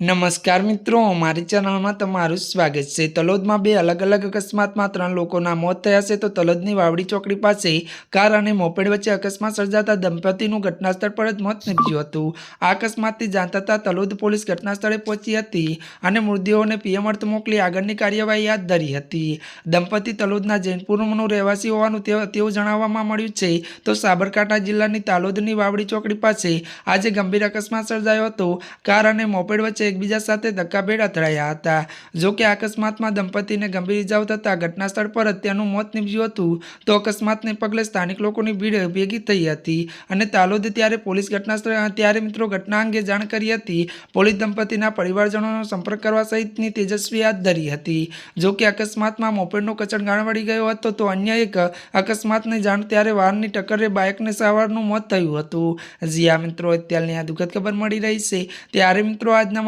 નમસ્કાર મિત્રો મારી ચેનલમાં તમારું સ્વાગત છે. તલોદમાં બે અલગ અલગ અકસ્માતમાં ત્રણ લોકોના મોત થયા છે. તો તલોદની વાવડી ચોકડી પાસે કાર અને મોપેડ વચ્ચે અકસ્માત સર્જાતા દંપતીનું ઘટનાસ્થળ પર જ મોત નીપજ્યું હતું. આ અકસ્માતથી જાણતા થતાં તલોદ પોલીસ ઘટનાસ્થળે પહોંચી હતી અને મૃતદેહોને પીએમ અર્થ મોકલી આગળની કાર્યવાહી હાથ ધરી હતી. દંપતી તલોદના જૈનપુરનું રહેવાસી હોવાનું તેઓ જણાવવામાં મળ્યું છે. તો સાબરકાંઠા જિલ્લાની તાલોદની વાવડી ચોકડી પાસે આજે ગંભીર અકસ્માત સર્જાયો હતો. કાર અને મોપેડ વચ્ચે એકબીજા સાથે ધક્કાભેડા અથડાયા હતા. જોકે અકસ્માતમાં દંપતીને ગંભીર ઇજાઓ થતાં ઘટના સ્થળ પર હત્યાનું મોત નીપજ્યું હતું, તો અકસ્માતને પગલે સ્થાનિક લોકોની ભીડ ભેગી થઈ હતી અને તાલોદ ત્યારે પોલીસ ઘટના ત્યારે મિત્રો ઘટના અંગે જાણ કરી હતી. પોલીસ દંપતીના પરિવારજનોનો સંપર્ક કરવા સહિતની તેજસ્વી હાથ ધરી હતી. જોકે અકસ્માતમાં મોપેડનો કચડ ગાણ વળી ગયો હતો, તો અન્ય એક અકસ્માતની જાણ ત્યારે વાહનની ટક્કરે બાઇકને સવારનું મોત થયું હતું. જી આ મિત્રો, અત્યારની આ દુઃખદ ખબર મળી રહી છે. ત્યારે મિત્રો, આજના